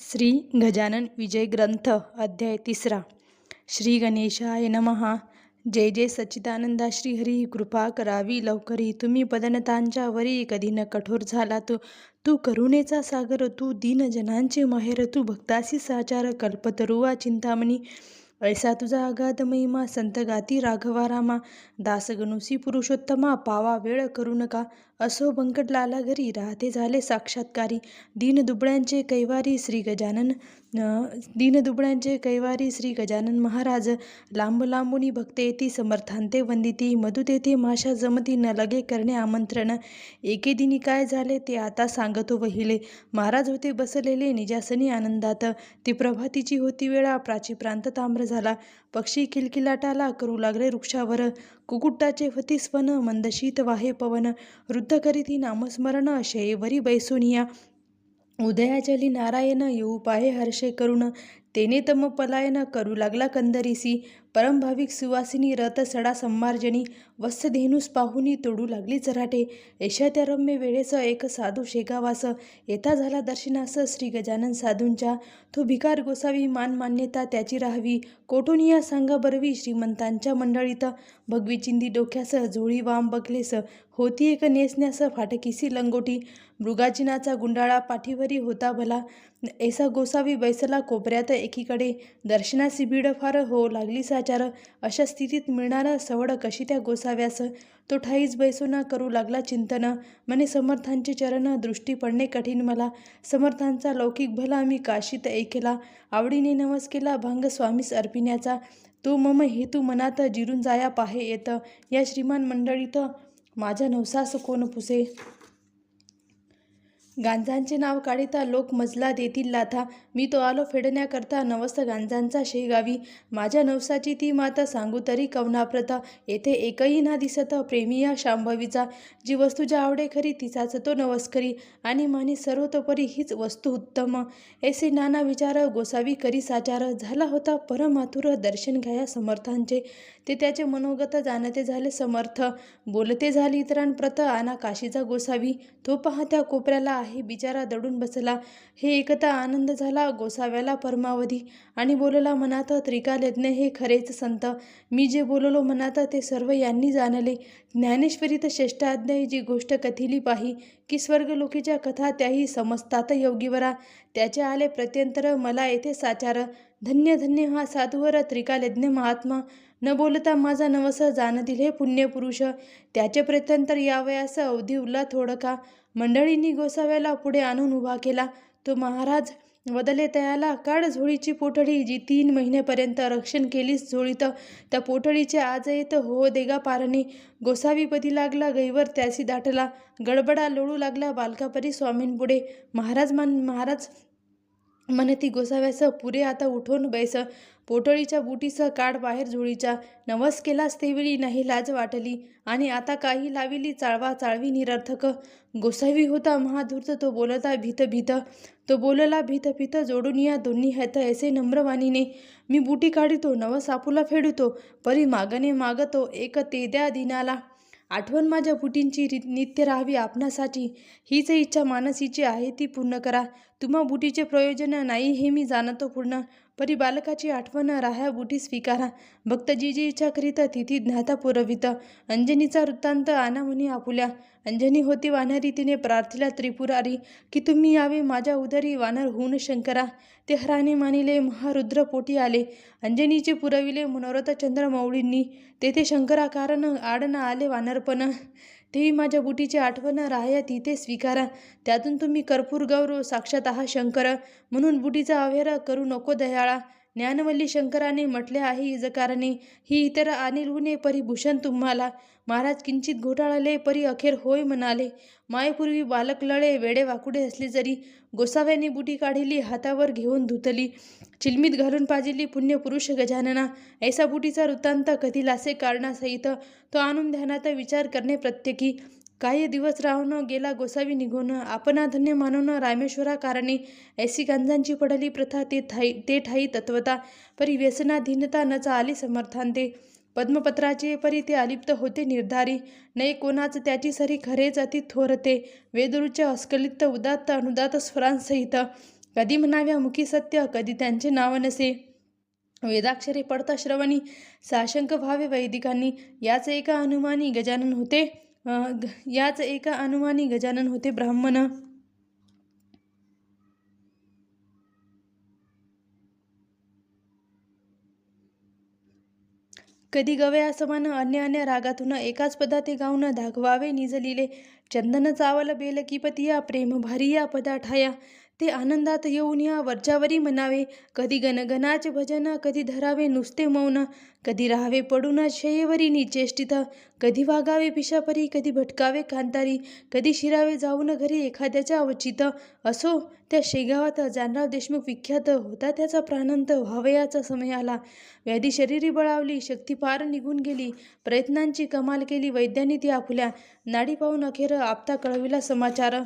श्री गजानन विजय ग्रंथ अध्याय तिसरा. श्री गणेशाय नमहा जय जय सच्चिदानंदा श्रीहरी कृपा करावी लवकरी. तुम्ही पदनतांच्या वरी कधी न कठोर झाला तू. तू करुणेचा सागर तू दीनजनांचे माहेर तू भक्तासी साचार कल्पतरुवा चिंतामणी. ऐसा तुझा अगाध महिमा संत गाती राघवा रामा. दासगणुसी पुरुषोत्तमा पावा वेळ करू नका. असो बंकटलाला घरी राहते झाले साक्षात्कारी. दीनदुबळ्यांचे कैवारी श्री गजानन दीन दीनदुबळ्यांचे कैवारी श्री गजानन महाराज. लांब लांबुनी भक्त येती समर्थांते वंदिती मधु तेथे माशा जमती न लगे करणे आमंत्रण. एके दिनी काय झाले ते आता सांगतो वहिले. महाराज होते बसलेले निजासनी आनंदात. ती प्रभातीची होती वेळा प्राची प्रांत ताम्र झाला. पक्षी किलकिलाटाला करू लागले वृक्षावर. कुकुट्टाचे फतिस्वन मंदशीत वाहे पवन. वृद्ध करीती नामस्मरण शयेवरी बैसोनिया. उदयाचली नारायण येऊ पाहे हर्षे करुण. तेने तम पलायन करू लागला कंदरीसी. परमभाविक सुवासिनी रथ सडा संमार्जनी वत्सधेनुस पाहुनी तोडू लागली चराटे. यशा त्या रम्य वेळेस एक साधू शेगावास. येता झाला दर्शनास श्री गजानन साधूंच्या. तो भिकार गोसावी मान मान्यता त्याची राहावी. कोटोनिया सांगा बरवी श्रीमंतांच्या मंडळीत. भगवी चिंदी डोक्यास झोळी वाम बघलेस होती एक नेसण्यास फाटकीसी लंगोटी. मृगाचिनाचा गुंडाळा पाठीवरी होता भला. ऐसा गोसावी बैसला कोपऱ्यात एकीकडे. दर्शनासी बीड फार हो लागली साचार अशा स्थितीत मिळणारा सवड कशी त्या गोसाव्यास? तो ठाईच बैसोना करू लागला चिंतन. मने समर्थांचे चरण दृष्टी पडणे कठीण मला. समर्थांचा लौकिक भला मी काशीत ऐकेला. आवडीने नवस केला भांग स्वामीस अर्पिण्याचा. तो मम हेतू मनात जिरून जाया पाहे येत. या श्रीमान मंडळीत माझ्या नवसास कोण पुसे? गांजांचे नाव काढिता लोक मजला देतील लाथा. मी तो आलो फेडण्याकरता नवस गांजांचा शेगावी. माझ्या नवसाची ती माता सांगू तरी कवनाप्रता येथे एकही ना दिसत प्रेमिया शांभवीचा. जी वस्तू ज्या आवडे खरी तिचाच तो नवस्करी आणि मानी सर्वतोपरी हीच वस्तू उत्तम. ऐसे नाना विचार गोसावी करी साचार. झाला होता परमाथुर दर्शन घ्या समर्थांचे. ते त्याचे मनोगत जाणते झाले समर्थ. बोलते झाले इतरांप्रत आना काशीचा गोसावी. तो पाहत्या कोपऱ्याला आहे. बिचारा दडून बसला. हे एकता आनंद झाला. गोसाव्याला परमावधी. आणि बोलला मनात त्रिकालज्ञ हे खरेच संत. मी जे बोललो मनात ते सर्व यांनी जाणले. ज्ञानेश्वरीत श्रेष्ठाध्यायी जी गोष्ट कथिली पाही की स्वर्गलोकीच्या कथा त्याही समजतात योगीवरा. त्याचे आले प्रत्यंतर मला येथे साचार. धन्य धन्य हा साधूवर त्रिकालज्ञ महात्मा. न बोलता माझा नवस जाणतील हे पुण्यपुरुष. त्याचे प्रत्यंतर यावयास अवधी उरला थोडका. मंडळींनी गोसाव्याला पुढे आणून उभा केला. तो महाराज वदले तयाला काढ झोळीची पोटळी जी तीन महिन्यापर्यंत रक्षण केलीस झोळीत त्या पोटळीचे आज येत हो देगा पारणी. गोसावीपदी लागला गैवर त्यासी दाटला. गडबडा लोळू लागला बालकापरी स्वामींपुढे. महाराज मान महाराज म्हणती गोसाव्यास पुरे आता उठून बैस. पोटळीच्या बुटीसह काढ बाहेर झोळीच्या. नवस केलास तेवेळी नाही लाज वाटली. आणि आता काही लाविली चाळवा चाळवी निरर्थक. गोसावी होता महाधूर्त तो बोलता भीत भीत. तो बोलला भीत भीत जोडून या दोन्ही हैत ऐसे नम्रवाणीने मी बुटी काढितो नवस आपुला फेडतो. परी मागणे मागतो एक ते द्या दिनाला. आठवण माझ्या बुटींची रि नित्य राहावी आपणासाठी. हीच इच्छा मानसीची आहे ती पूर्ण करा. तुम्हा बुटीचे प्रयोजन नाही हे मी जाणतो पूर्ण. परी बालकाची आठवण राह्या बुटी स्वीकारा. भक्त जी इच्छा तिथी ज्ञाता पुरवित. अंजनीचा वृत्तांत आणा म्हणी आपुल्या. अंजनी होती वानरी तिने प्रार्थिला त्रिपुरारी. की तुम्ही यावे माझ्या उदरी वानर होऊन शंकरा. ते हराने मानिले महारुद्र पोटी आले. अंजनीचे पुरविले मनोरथ चंद्रमौळींनी. तेथे शंकराकारण आडना आले वानरपण. तेही माझ्या बुटीची आठवण राहया तिथे स्वीकारा. त्यातून तुम्ही कर्पूर गौरव साक्षात आहा शंकर म्हणून बुटीचा अवेर करू नको दयाळा. ज्ञानवल्ली शंकराने म्हटले आहे इजकारणे ही इतर अनिल परिभूषण तुम्हाला. महाराज किंचित घोटाळले परी अखेर होय म्हणाले. मायपूर्वी बालक लळे वेडे वाकुडे असले जरी गोसाव्याने बुटी काढिली हातावर घेऊन धुतली. चिलमीत घालून पाजिली पुण्यपुरुष गजानना. ऐसा बुटीचा वृत्तांत कधी लासे कारणासहित तो आणून ध्यानात विचार करणे प्रत्येकी. काही दिवस राहून गेला गोसावी निघून आपणा धन्य मानून रामेश्वरा कारणे ऐसी गांजांची पडली प्रथा ते ठाई ते ठाई तत्वता परी व्यसनाधीनता न आली समर्थांते. पद्मपत्राचे परी ते अलिप्त होते निर्धारी. नाही कोणाच त्याची सरी खरेच अति थोरते. वेदुरूच्या अस्खलित उदात्त अनुदात स्वरांसहित. कधी म्हणाव्या मुखी सत्य कधी त्यांचे नाव नसे. वेदाक्षरे पडता श्रवणी साशंक व्हावे वैदिकांनी. याच एका अनुमानी गजानन होते याच एका अनुमानी गजानन होते ब्राह्मण. कधी गवया समान अन्य अन्य रागातून एकाच पदा ते गाऊन दाखवावे निजलिले. चंदन चावल बेल किपतिया प्रेम भारी या पदा ठाया ते आनंदात येऊन या वरच्यावरी म्हणावे कधी गणगणाचे भजन कधी धरावे नुसते मौन कधी राहावे पडून शयेवरी निचेष्टित कधी वागावे पिशापरी कधी भटकावे कांतारी कधी शिरावे जाऊन घरी एखाद्याच्या अवचित असो त्या शेगावात जानराव देशमुख विख्यात होता त्याचा प्राणांत व्हावयाचा समय आला. व्याधी शरीरी बळावली शक्ती पार निघून गेली प्रयत्नांची कमाल केली वैद्यांनी ती आपुल्या नाडी पाहून अखेर आपता कळविला समाचार.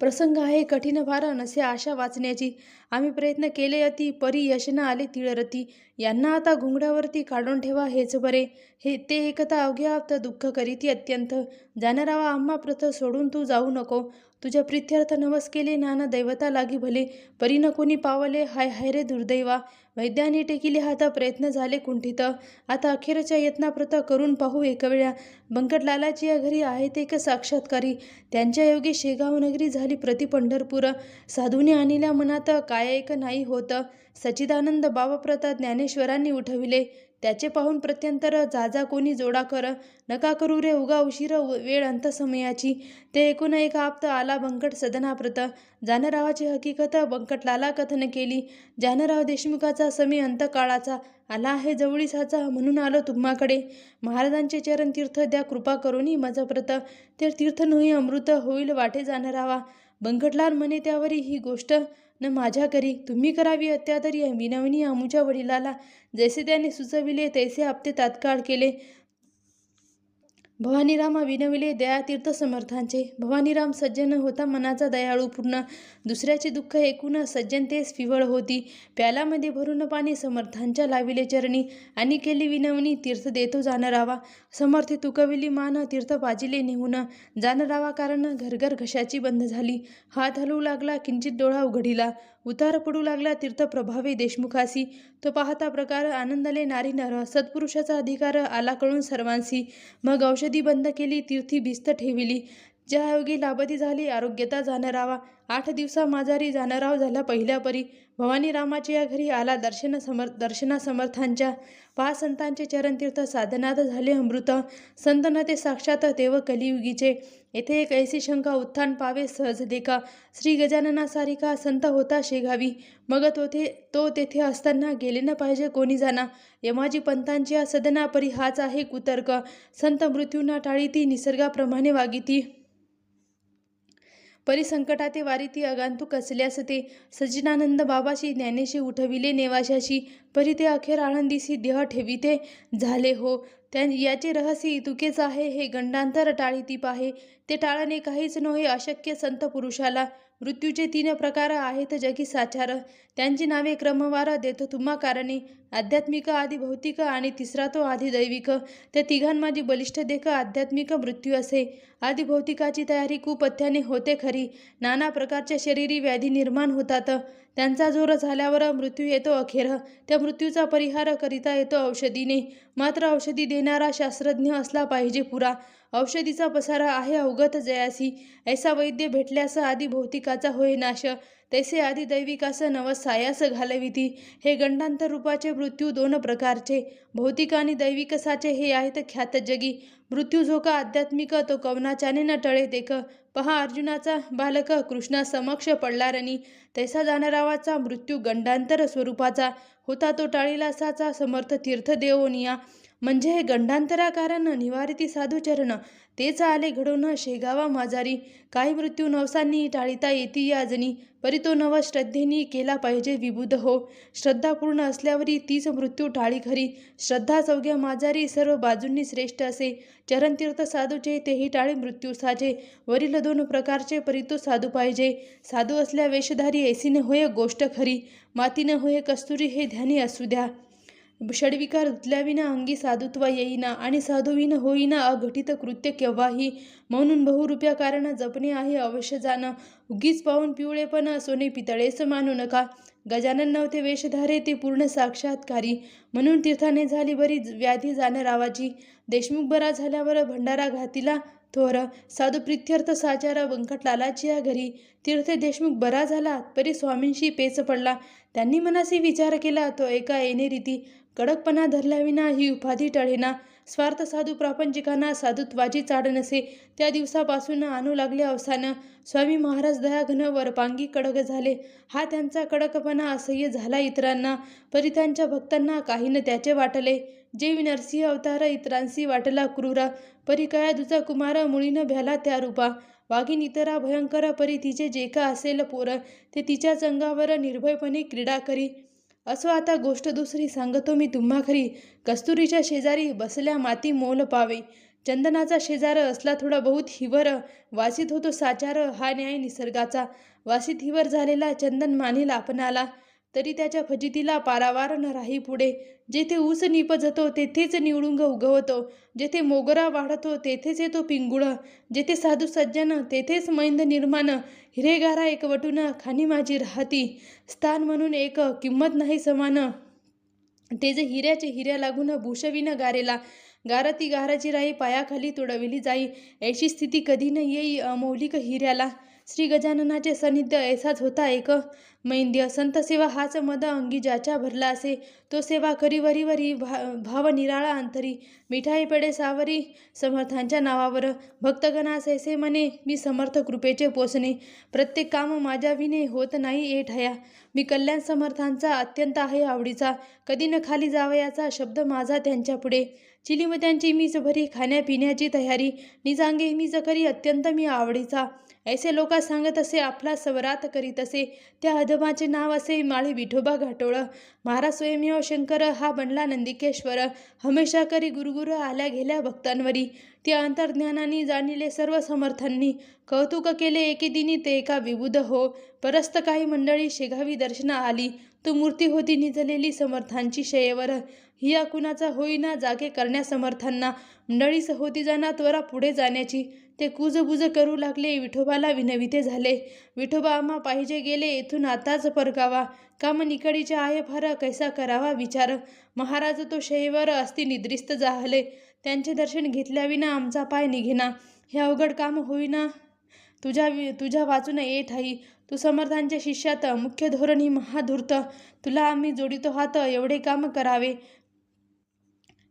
प्रसंग आहे कठीण फार नसे आशा वाचण्याची. आम्ही प्रयत्न केले अति परी यशना आले तिळरती. यांना आता घुंगड्यावरती काढून ठेवा हेच बरे. हे ते एकता अवघ्या दुःख करीती अत्यंत. जाणारावा आम्हा प्रथ सोडून तू जाऊ नको. तुझ्या प्रित्यर्थ नवस केले नाना दैवता लागी भले. परी न कोणी पावले हाय हाय रे दुर्दैवा. वैद्याने टेकिले हाता प्रयत्न झाले कुंठित. आता अखेरच्या यत्नाप्रत करून पाहू एकवेळा बंकटलालाची या घरी आहेत एक साक्षात्कारी. त्यांच्या योगी शेगाव नगरी झाली प्रति पंढरपूर. साधूने आणिल्या मनात काय एक नाही होतं. सच्चिदानंद बाबाप्रत ज्ञानेश्वरांनी उठविले. त्याचे पाहून प्रत्यंतर जाजा कोणी जोडा कर नका करू रे उगा उशीर वेळ अंतसमयाची. ते एकूण एक आप्त आला बंकट सदनाप्रत. जानरावाची हकीकत बंकटलाला कथन केली. जानराव देशमुखाचा समी अंतकाळाचा आला आहे जवळीसाचा म्हणून आलो तुम्हाकडे. महाराजांचे चरण तीर्थ द्या कृपा करूनी मजप्रत. ते तीर्थ नोही अमृत होईल वाटे जानरावा. बंकटलाल म्हणे त्यावरी ही गोष्ट न माझ्या घरी. तुम्ही करावी अत्यादरी विनवणी आमुच्या वडिलाला जैसे त्याने सुचविले तैसे हप्ते तात्काळ केले. भवानीरामा विनविले दयातीर्थ समर्थांचे भवानीराम सज्जन होता मनाचा दयाळू पूर्ण. दुसऱ्याचे दुःख ऐकून सज्जनतेस फिवळ होती. प्यालामध्ये भरून पाणी समर्थांच्या लाविले चरणी. आणि केली विनवणी तीर्थ देतो जानरावा समर्थ तुकविली मान तीर्थ पाजिले नेहून जानरावा कारण घरघर घशाची बंद झाली. हात हलवू लागला किंचित डोळा उघडिला. उतार पडू लागला तीर्थ प्रभावे देशमुखासी तो पाहता प्रकार आनंदले नारी नर सत्पुरुषाचा अधिकार आला कळून सर्वांसी मग औषधी बंद केली तीर्थी भिस्त ठेविली. ज्या योगी लाभती झाली आरोग्यता जानरावा आठ दिवसा माजारी जानराव झाला पहिल्या परी भवानी रामाच्या या घरी आला दर्शन समर दर्शना समर्थांच्या पाच संतांचे चरणतीर्थ साधनात झाले अमृत. संत न ते साक्षात तेव कलियुगीचे. येथे एक ऐसी शंका उत्थान पावे सहज देखा. श्री गजानना सारिका संत होता शेगावी. मग तो ते तो तेथे असताना गेले न पाहिजे कोणी जाणा. यमाजी पंतांची सदनापरी सदना परी हाच आहे कुतर्क. संत मृत्यूना टाळीती निसर्गाप्रमाणे वागिती परिसंकटाते वारीती अगांतुक असल्यास ते सज्जनानंद बाबाशी ज्ञानेशी उठविले नेवाशाशी. परी ते अखेर आळंदीसी देह ठेविते. झाले हो. त्या याचे रहस्य इतुकेच आहे हे गंडांतर टाळीती पाहे. ते टाळणे काहीच नव्हे अशक्य संत पुरुषाला. मृत्यूचे तीन प्रकार आहेत जगी साचार. त्यांची नावे क्रमवार देतो. तुम्हा कारणे आध्यात्मिक आधी भौतिक आणि तिसरा तो आधी दैविक. त्या तिघांमाजी बलिष्ठ देख आध्यात्मिक मृत्यू असे. आधी भौतिकाची तयारी कुपथ्याने होते खरी. नाना प्रकारच्या शरीरी व्याधी निर्माण होतात. त्यांचा जोर झाल्यावर मृत्यू येतो अखेर. त्या मृत्यूचा परिहार करिता येतो औषधीने. मात्र औषधी देणारा शास्त्रज्ञ असला पाहिजे पुरा. औषधीचा पसारा आहे अवगत जयासी ऐसा वैद्य भेटल्यास आधी भौतिकाचा होय नाश तैसे आधी दैविकास नव सायास घालविती. हे गंडांतर रूपाचे मृत्यू दोन प्रकारचे. भौतिक आणि दैविकसाचे हे आहेत ख्यात जगी. मृत्यू जो का आध्यात्मिक तो कवनाच्याने न टळे देख. पहा अर्जुनाचा बालक कृष्णा समक्ष पडलारनी तैसा जाणारावाचा मृत्यू गंडांतर स्वरूपाचा. होता तो टाळीलासाचा समर्थ तीर्थदेवोनिया. म्हणजे हे गंडांतरा निवारिती साधूचरण तेच आले घडवणं शेगावा माजारी. काही मृत्यू नवसांनी टाळीता येती याजनी परी तो नव श्रद्धेनी केला पाहिजे विबुध हो. श्रद्धा पूर्ण असल्यावरी तीच मृत्यू टाळी खरी. श्रद्धा चौघ्या माजारी सर्व बाजूंनी श्रेष्ठ असे. चरणतीर्थ साधूचे तेही टाळी मृत्यू साजे. वरील दोन प्रकारचे परी तो साधू पाहिजे. साधू असल्या वेशधारी ऐसीने होय गोष्ट खरी. मातीने होय कस्तुरी हे ध्यानी असू द्या. षडविकार उतल्याविना अंगी साधुत्व येईना आणि साधुविन होईना अघटित कृत्य केव्हाही? म्हणून बहुरूप्या कारण जपणे आहे अवश्य जाणं. उगीच पाहून पिवळेपण सोने पितळेच मानू नका. गजानन नव्हते वेशधारे ते पूर्ण साक्षात्कारी. म्हणून तीर्थाने झाली बरी व्याधी जाणरावाची देशमुख बरा झाल्यावर भंडारा घातीला थोर. साधू प्रित्यर्थ साचार व्यंकटलालाची या घरी. तीर्थ देशमुख बरा झाला. परी स्वामींशी पेच पडला. त्यांनी मनाशी विचार केला तो एका येणे रीती. कडकपणा धरल्याविना ही उपाधी टळेना. स्वार्थ साधू प्रापंचिकांना साधुत्वाची चाड नसे. त्या दिवसापासून आणू लागले अवसानं. स्वामी महाराज दयाघन वरपांगी कडक झाले. हा त्यांचा कडकपणा असह्य झाला इतरांना. परी त्यांच्या भक्तांना काही त्याचे वाटले. जे नरसिंह अवतार इतरांशी वाटला क्रूर. परी कया दुचा कुमार मुळीनं भ्याला त्या रूपा. वाघीन इतरा भयंकर परी तिचे जे का असेल पोर. ते तिच्याच अंगावर निर्भयपणे क्रीडा करी. असो आता गोष्ट दुसरी सांगतो मी तुम्हा खरी कस्तुरीच्या शेजारी बसल्या माती मोल पावे. चंदनाचा शेजार असला थोडा बहुत हिवर. वासित होतो साचार हा न्याय निसर्गाचा. वासित हिवर झालेला चंदन मानेल आपणाला. तरी त्याच्या फजितीला पारावार न राही पुढे. जेथे ऊस निपजतो तेथेच निवडुंग उगवतो. जेथे मोगरा वाढतो तेथेच येतो पिंगुळ. जेथे साधू सज्जन तेथेच मैंद निर्माण. हिरेगारा एकवटून खानी माझी राहती. स्थान म्हणून एक किंमत नाही समान. ते जे हिऱ्याचे हिऱ्या लागून भूषविन गारेला. गारती गाराची राई पायाखाली तुडविली जाई. ऐशी स्थिती कधी न येई अमौलिक हिऱ्याला. श्री गजाननाचे सानिध्य ऐसाच होता एक. मैंद्य संतसेवा हाच मद अंगी ज्याच्या भरला असे तो सेवा करी वरी वरी भा भाव निराळा अंतरी. मिठाई पेडे सावरी समर्थांच्या नावावर. भक्तगणास ऐसे म्हणे मी समर्थ कृपेचे पोचणे प्रत्येक काम माझ्या विने होत नाही ए ठया मी कल्याण समर्थांचा अत्यंत आहे आवडीचा. कधी न खाली जावयाचा शब्द माझा त्यांच्या पुढे. चिलीम त्यांची मीच भरी खाण्यापिण्याची तयारी. निजांगे मीच करी अत्यंत मी आवडीचा. ऐसे लोका सांगत असे आपला स्वरात करीत असे. त्या अधमाचे नाव असे माळी विठोबा घाटोळ. महाराज स्वयंमेव शंकर हा बनला नंदिकेश्वर. हमेशा करी गुरुगुरु आल्या गेल्या भक्तांवरी. त्या अंतर्ज्ञानाने जाणिले सर्व समर्थांनी. कौतुक केले एके दिनी ते एका विबुध हो. परस्त काही मंडळी शेगावी दर्शना आली. तो मूर्ती होती निजलेली समर्थांची शयेवर. हिया कुणाचा होईना जागे करण्यासमर्थांना मंडळीस होती जाना त्वरा पुढे जाण्याची. ते कुजबुज करू लागले विठोबाला विनविते झाले. विठोबा आम्हा पाहिजे गेले येथून आताच परगावा. काम निकडीच्या आहे फार कैसा करावा विचार. महाराज तो शयेवर असती निद्रिस्त जाहले त्यांचे दर्शन घेतल्याविना आमचा पाय निघेना. हे अवघड काम होईना. तुझ्या तुझ्या वाचून ये ठाई तू समर्थांच्या शिष्यात मुख्य धोरण ही महाधूर्त. तुला आम्ही जोडितो हात एवढे काम करावे.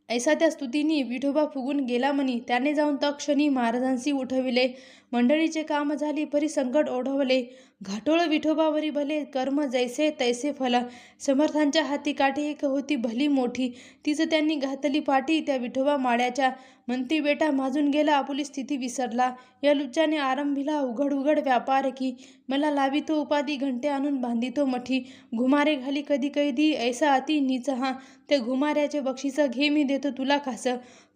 ऐसा त्या स्तुतींनी विठोबा फुगून गेला म्हणी. त्याने जाऊन तक्षणी महाराजांशी उठविले. मंडळीचे काम झाली परी संकट ओढवले. घाटोळ विठोबावरी भले कर्म जैसे तैसे फल. समर्थांच्या हाती काठी एक होती भली मोठी. तिचं त्यांनी घातली पाठी. त्या विठोबा माळ्याच्या म्हणती बेटा माजून गेला आपुली स्थिती विसरला. या लुच्चाने आरंभीला उघड उघड व्यापार की. मला लावितो उपाधी घंटे आणून बांधितो मठी. घुमारे घाली कधी कैदी ऐसा अति नीच हा. त्या घुमाऱ्याचे बक्षिसं घे मी देतो तुला खास.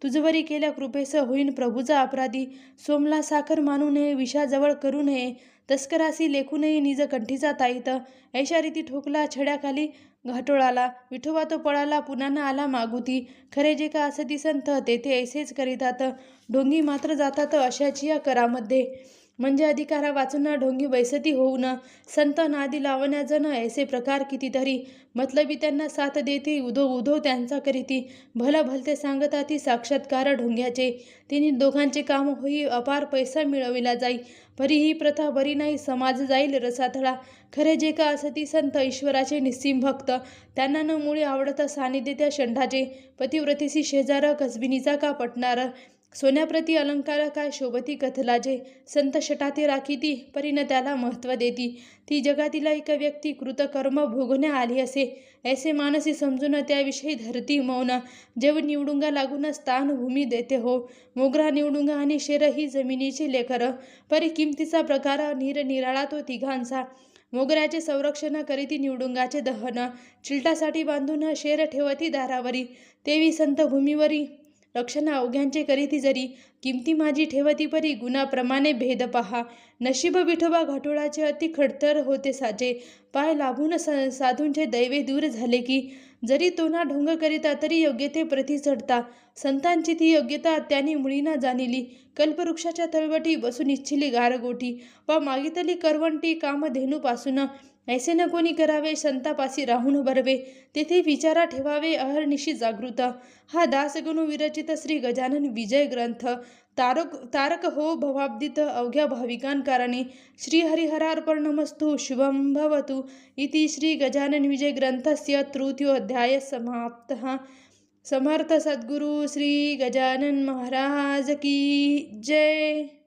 तुझवरी केल्या कृपेस होईन प्रभूचा अपराधी. सोमला साखर मानू नये विषाजवळ करू नये. तस्करासी लेखूनही निज कंठीचा ताईत. ऐशा रीती ठोकला छड्याखाली घाटोळाला. विठोबा तो पळाला पुन्हा आला मागुती. खरे जे का असं दिसंत तेथे ऐसेच करीतात. ढोंगी मात्र जातात अशाची या करामध्ये. म्हणजे अधिकारा वाचून ढोंगी बैसती होऊन संत नादी लावण्या जण ऐसे प्रकार कितीतरी. मतलबी त्यांना साथ देते उधो उधो त्यांचा करीती. भलं भलते सांगता ती साक्षात्कार ढोंग्याचे. तिने दोघांचे काम होई अपार पैसा मिळविला जाई. परी ही प्रथा बरी नाही समाज जाईल रसातळा. खरे जे का असती संत ईश्वराचे निस्सीम भक्त. त्यांना न मुळे आवडत सानिध्य त्या षंढाचे. पतिव्रतीशी शेजार कसबिनीचा का पटणार? सोन्याप्रती अलंकार काय शोभती कथलाजे संत शटाते राखीती परीन त्याला महत्त्व देती. ती जगातील एक व्यक्ती कृतकर्म भोगण्या आली असे ऐसे मानसी समजून त्याविषयी धरती मौन. जेव निवडुंगा लागून स्थान भूमी देते हो. मोगरा निवडुंगा आणि शेर ही जमिनीची लेकर. परी किमतीचा प्रकार निरनिराळा तो तिघांचा. मोगऱ्याचे संरक्षण करीती निवडुंगाचे दहन. चिलटासाठी बांधून शेर ठेवती दारावरी. तेवी संत भूमीवरी लक्षणा अवघ्यांचे करीती जरी किमती माझी ठेवती परी गुणाप्रमाणे भेद पहा. नशीब विठोबा घाटोळाचे अति खडतर होते साचे पाय लाभून स साधूंचे दैवे दूर झाले की जरी तोना ढोंग करिता तरी योग्य ते प्रती चढता. संतांची ती योग्यता त्यांनी मुळीना जाणिली. कल्पवृक्षाच्या तळवटी बसून इच्छिली गारगोटी. वा मागितली करवंटी कामधेनूपासून ऐसे न कोणी करावे संतापासी राहून भरवे तेथे विचारा ठेवावे अहर्निशी जागृत. हा दासगणू विरचित श्री गजानन विजय ग्रंथ. तारक तारक हो भवाब्दित अवघ्या भाविकांकारणे श्रीहरिहरार्पणमस्तु शुभं भवतु इति श्री गजानन विजय ग्रंथस्य तृतीयोध्याय समाप्तः. समर्थ सद्गुरु श्री गजानन महाराज की जय.